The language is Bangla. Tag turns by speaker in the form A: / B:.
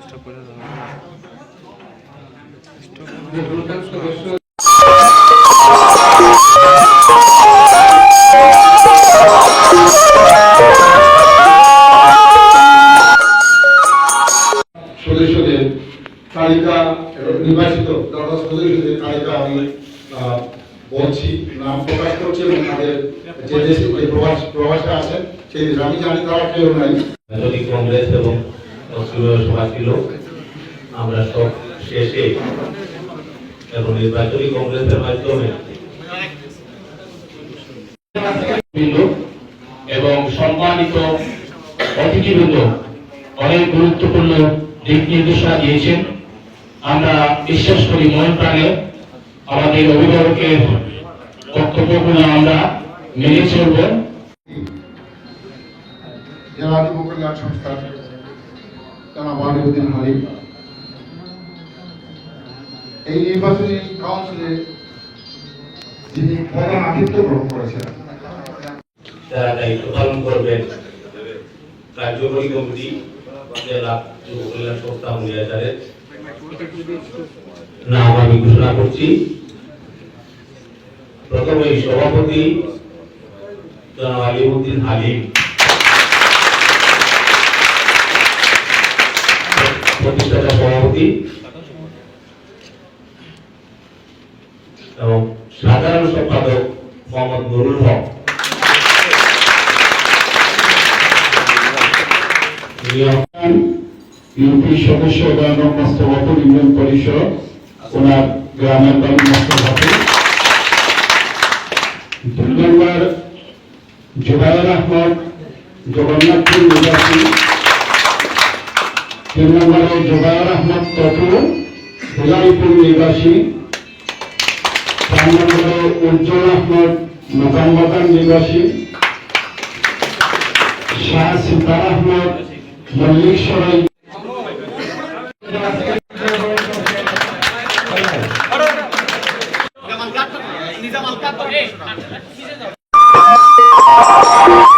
A: স্টপ করে
B: দাও স্টপ তালিকা নির্বাচিত সদস্যদের তালিকা আমি বলছি, নাম প্রকাশ করছি এবং তাদের যে দেশে প্রবাস প্রবাসে আছেন, সেই আমি জানি তারা কেউ নাই।
C: মেথডিক কংগ্রেস এবং আমরা সব শেষে এবং নির্বাচনী কংগ্রেসের মাধ্যমে
D: এবং সম্মানিত অতিথিবৃন্দ, অনেক গুরুত্বপূর্ণ দিক নির্দেশনা দিয়েছেন। আমরা বিশ্বাস করি মন প্রাণে আমাদের অভিভাবকের বক্তব্যগুলো আমরা মেনে চলব।
B: জেলা যুব কল্যাণ সংস্থার হালিম। এই নির্বাচনী কাউন্সিলে যিনি প্রধান আতিথ্য গ্রহণ করেছেন
C: যারা দায়িত্ব পালন করবেন কার্যকরী কমিটি জেলা যুব কল্যাণ সংস্থা মুলিয়াচারের নাম আমি ঘোষণা করছি। প্রথমে সভাপতি জনাব আলিউদ্দিন হালিম। প্রতিষ্ঠাতা সভাপতি এবং সাধারণ সম্পাদক মোহাম্মদ নুরুল হক। নিয়ম
D: ইউপি সদস্য এবং মস্তবাপুর ইউনিয়ন পরিষদ, ওনার গ্রামের বাড়ি মস্তবাপুর দুই নম্বর জুবাইর আহমদ, জগন্নাথপুর নিবাসী। তিন নম্বরে জুবাইর আহমদ তপু হুলাইপুর নিবাসী। চার নম্বরে, উজ্জ্বল আহমদ মোকামবাগান নিবাসী। শাহ আহমদ, মল্লিক সরাই
E: নিজাম আলকাত